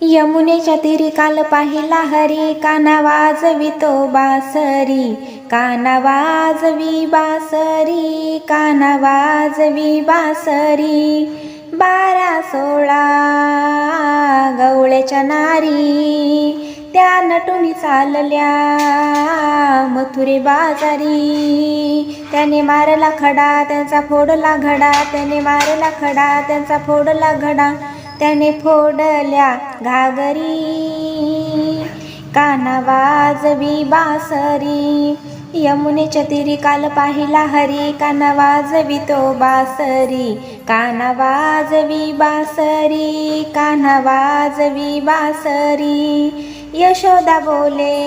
यमुनेच्या तिरी काल पाहिला हरी काना वाजवितो बासरी काना वाजवी बासरी काना वाजवी बासरी. बारा सोळा गवळ्याच्या नारी त्या नटुनी चालल्या मथुरे बाजारी. त्याने मारला खडा त्यांचा फोडला घडा त्याने मारला खडा त्यांचा फोडला घडा. त्याने फोडल्या घागरी. काना वाजवी बासरी. यमुनेच्या तिरी काल पाहिला हरी. काना वाजवी तो बासरी. काना वाजवी बासरी. काना वाजवी बासरी. यशोदा बोले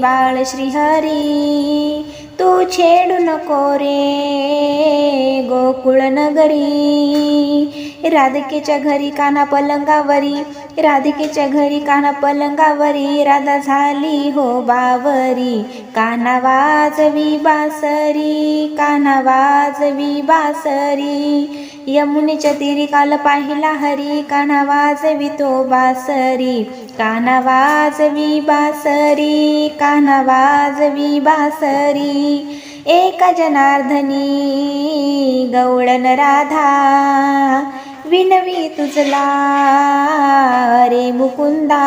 बाळ श्रीहरी तू छेडू नको रे गोकुळ नगरी. राधिकेच्या घरी काना पलंगावरी राधिकेच्या घरी काना पलंगावरी राधा झाली हो बावरी. काना वाजवी बासरी काना वाजवी बासरी. यमुनेच्या तिरी काल पाहिला हरी काना वाजवी तो बासरी. काना वाजवी बासरी काना वाजवी बासरी. एका जनार्दनी गौळन राधा. विनवी तुझला रे मुकुंदा.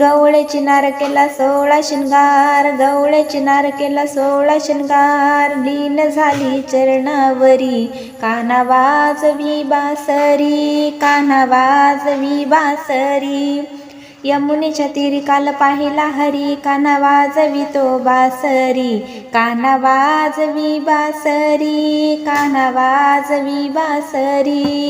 गवळ्याची नार केला सोळा शिंगार गवळ्याची नार केला सोळा शिंगार. लीन झाली चरणावरी काना वाजवी बासरी काना वाजवी बासरी. यमुनेच्या तिरी काल पाहिला हरी काना वाजवितो बासरी काना वाजवी बासरी काना वाजवी बासरी.